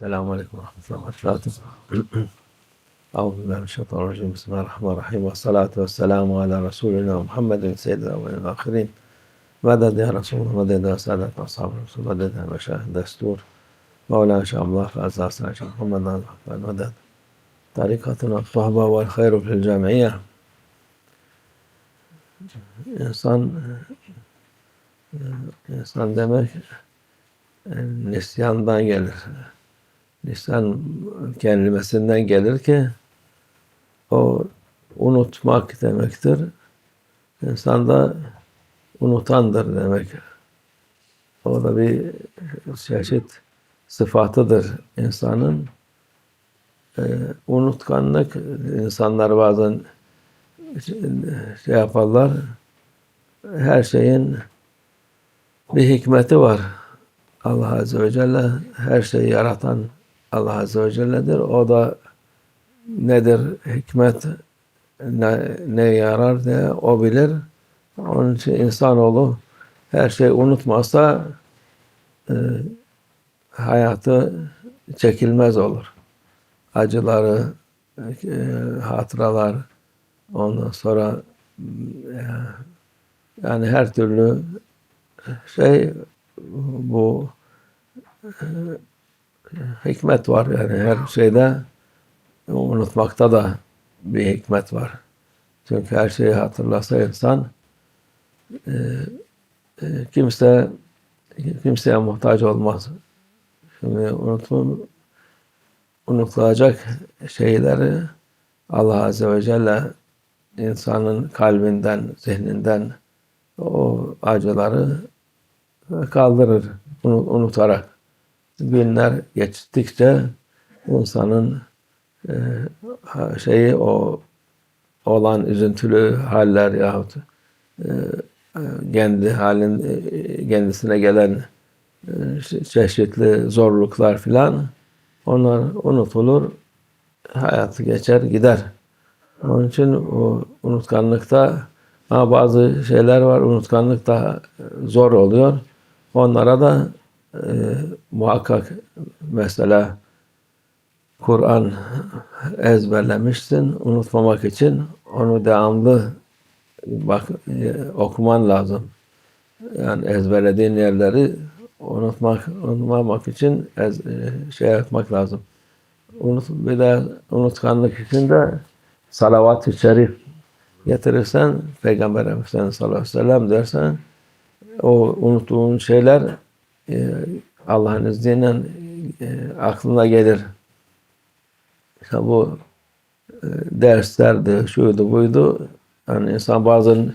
السلام عليكم ورحمة الله وبركاته. أعوذ بالله من الشيطان الرجيم. بسم الله الرحمن الرحيم. والصلاة والسلام على رسولنا محمد سيد الأولين والآخرين مدد يا رسول الله مدد يا سادة أصحاب الرسول؟ مدد يا مشايخ دستور مولانا شاء الله فأزال ساشا محمد المدد طريقتنا الصحبة والخير في الجمعية İnsan insan demek nisyandan gelir. Nisyan kelimesinden gelir ki o unutmak demektir. İnsan da unutandır demek. O da bir çeşit sıfatıdır insanın. Ee, unutkanlık insanlar bazen şey yaparlar. Her şeyin bir hikmeti var. Allah Azze ve Celle her şeyi yaratan Allah Azze ve Celle'dir. O da nedir hikmet, ne, ne yarar diye o bilir. Onun için insanoğlu her şeyi unutmazsa e, hayatı çekilmez olur. Acıları, e, hatıralar, ondan sonra e, yani her türlü şey bu e, hikmet var yani her şeyde unutmakta da bir hikmet var. Çünkü her şeyi hatırlasa insan e, e, kimse kimseye muhtaç olmaz. Şimdi unutma, unutulacak şeyleri Allah Azze ve Celle insanın kalbinden, zihninden o acıları kaldırır unutarak. Günler geçtikçe insanın e, şeyi o olan üzüntülü haller yahut e, kendi halin e, kendisine gelen çeşitli zorluklar filan onlar unutulur hayatı geçer gider. Onun için o unutkanlıkta ama bazı şeyler var unutkanlık da zor oluyor. Onlara da e, muhakkak mesela Kur'an ezberlemişsin unutmamak için onu devamlı bak okuman lazım. Yani ezberlediğin yerleri unutmak unutmamak için ez, e, şey yapmak lazım. Unut, bir de unutkanlık için de salavat-ı şerif getirirsen Peygamber Efendimiz sallallahu aleyhi ve sellem dersen o unuttuğun şeyler e, Allah'ın izniyle e, aklına gelir. İşte bu e, derslerdi, şuydu, buydu. Yani insan bazen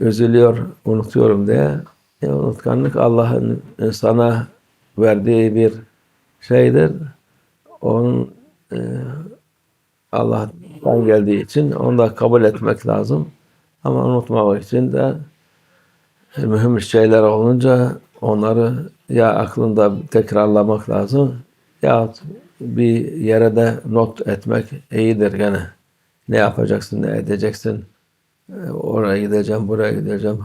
üzülüyor, unutuyorum diye. E, unutkanlık Allah'ın insana verdiği bir şeydir. Onun e, Allah'tan geldiği için onu da kabul etmek lazım. Ama unutmamak için de mühim şeyler olunca onları ya aklında tekrarlamak lazım ya bir yere de not etmek iyidir gene. Ne yapacaksın, ne edeceksin, oraya gideceğim, buraya gideceğim.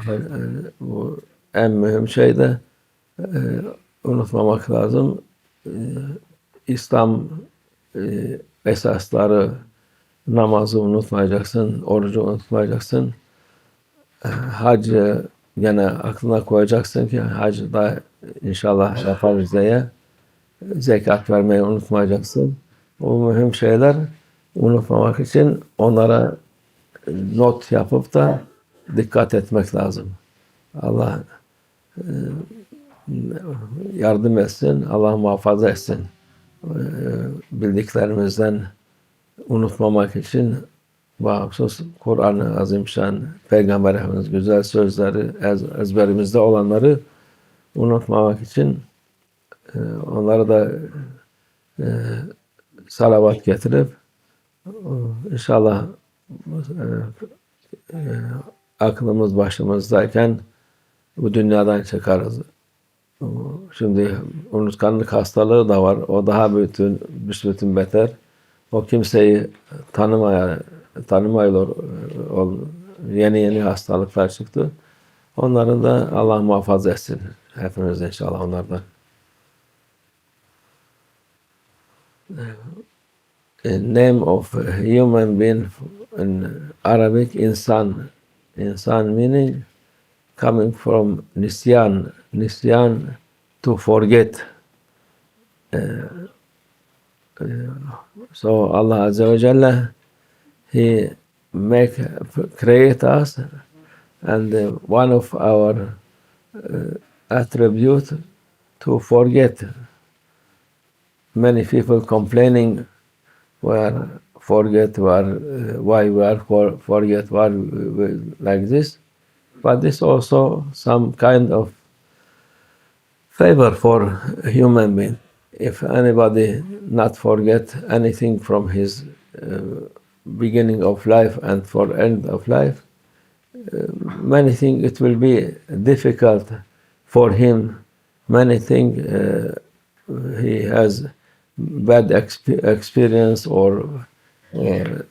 Bu en mühim şey de unutmamak lazım. İslam esasları namazı unutmayacaksın, orucu unutmayacaksın. Hacı gene aklına koyacaksın ki hacı da inşallah yaparız diye zekat vermeyi unutmayacaksın. O mühim şeyler unutmamak için onlara not yapıp da dikkat etmek lazım. Allah yardım etsin, Allah muhafaza etsin. Bildiklerimizden unutmamak için bahsus Kur'an-ı Azimşan, Peygamber Efendimiz güzel sözleri, ez, ezberimizde olanları unutmamak için e, onları da e, salavat getirip inşallah e, e, aklımız başımızdayken bu dünyadan çıkarız. Şimdi unutkanlık hastalığı da var. O daha bütün, bütün beter. O kimseyi tanımaya, tanımıyor. Yeni yeni hastalıklar çıktı. Onların da Allah muhafaza etsin. Hepimiz inşallah onlardan. a name of human being in Arabic, insan. Insan meaning coming from nisyan. Nisyan, to forget. Uh, uh, so Allah Azza wa Jalla, He make create us, and uh, one of our uh, attribute to forget. Many people complaining, were forget uh, why we are for, forget why like this, but this also some kind of favor for human being. If anybody not forget anything from his uh, beginning of life and for end of life, uh, many things it will be difficult for him. Many things uh, he has bad exp- experience or, or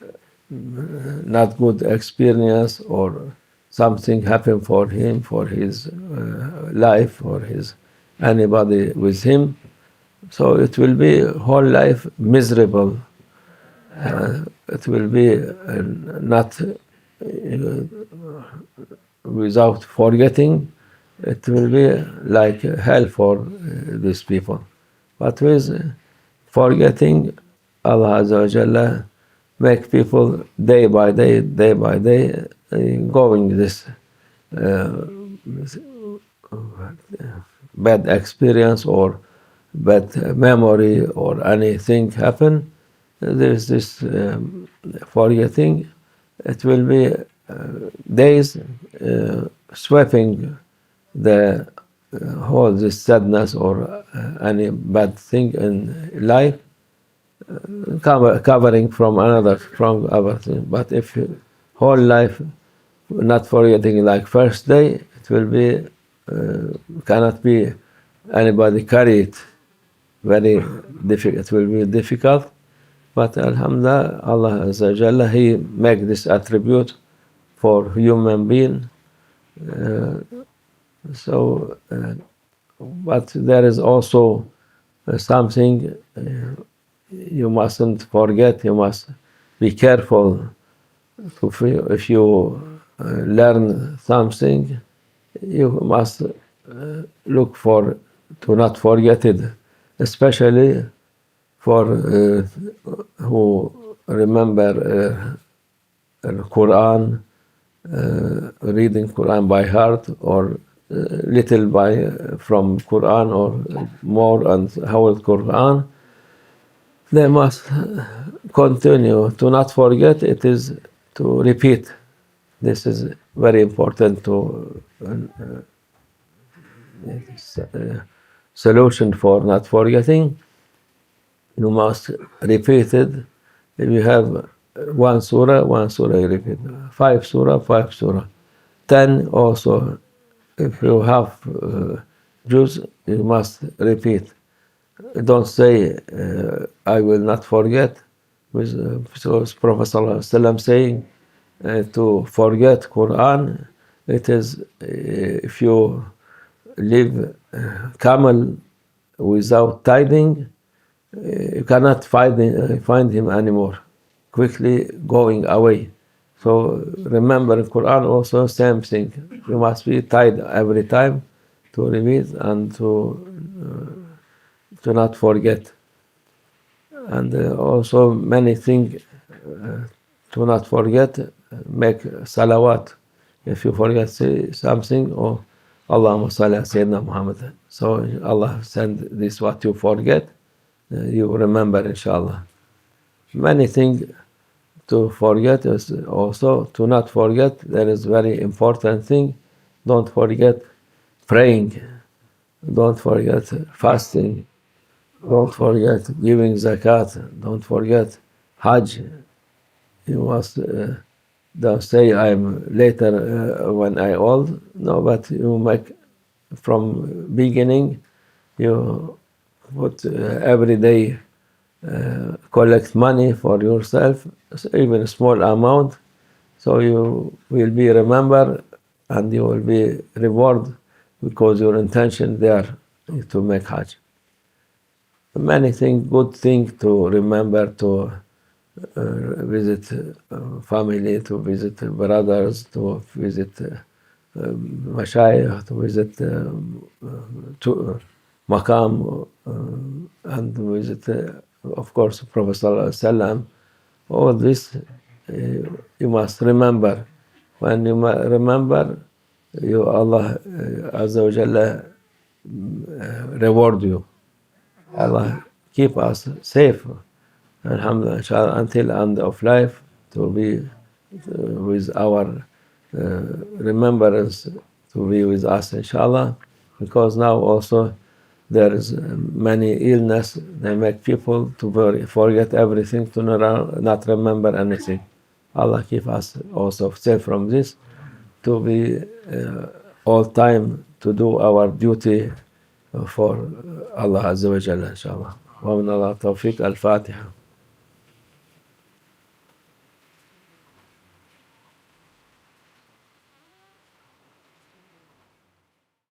not good experience or something happened for him for his uh, life or his anybody with him so it will be whole life miserable uh, it will be uh, not uh, without forgetting it will be like hell for uh, these people. But with forgetting allah Azza wa Jalla make people day by day day by day uh, going this uh, bad experience or bad memory or anything happen, there's this um, forgetting. It will be uh, days uh, sweeping the uh, whole this sadness or any bad thing in life, cover, covering from another from other thing. But if whole life not forgetting like first day, it will be cannot be anybody carry it very difficult. It will be difficult, but Alhamdulillah, Allah Azza He make this attribute for human being. Uh, so, uh, but there is also uh, something uh, you mustn't forget. You must be careful. If you, if you uh, learn something, you must look for to not forget it, especially for uh, who remember uh, Quran, uh, reading Quran by heart, or little by from Quran, or more and whole Quran. They must continue to not forget. It is to repeat. This is very important to uh, uh, solution for not forgetting. You must repeat it. If you have one surah, one surah you repeat. Five surah, five surah. Ten also. If you have uh, juz, you must repeat. Don't say, uh, I will not forget. With uh, Prophet ﷺ saying uh, to forget Quran, it is uh, if you leave uh, camel without tiding, uh, you cannot find, uh, find him anymore. Quickly going away. So remember in Quran also same thing. You must be tied every time to repeat and to uh, to not forget. And uh, also many things uh, to not forget. Make salawat. If you forget something or Allahumma salli ala Sayyidina Muhammad. So Allah send this what you forget, uh, you remember inshallah. Many things to forget is also to not forget. There is very important thing. Don't forget praying. Don't forget fasting. Don't forget giving zakat. Don't forget Hajj. You must. Uh, don't say I'm later uh, when I old. No, but you make from beginning. You put uh, every day uh, collect money for yourself, even a small amount, so you will be remembered and you will be rewarded because your intention there is to make Hajj. many things, good thing to remember to uh, visit uh, family, to visit brothers, to visit uh, um, to visit um, uh, to, maqam, uh, and visit, uh, of course, Prophet Sallallahu. All this uh, you must remember. When you remember, you Allah Azza wa Jalla reward you. Allah keep us safe. Alhamdulillah, until end of life to be with our remembrance to be with us, inshallah. Because now also there is uh, many illness. They make people to worry, forget everything to not remember anything. Allah keep us also safe from this to be uh, all time to do our duty uh, for allah azza wa jalla inshallah. Wa min allah tawfiq al-fatiha.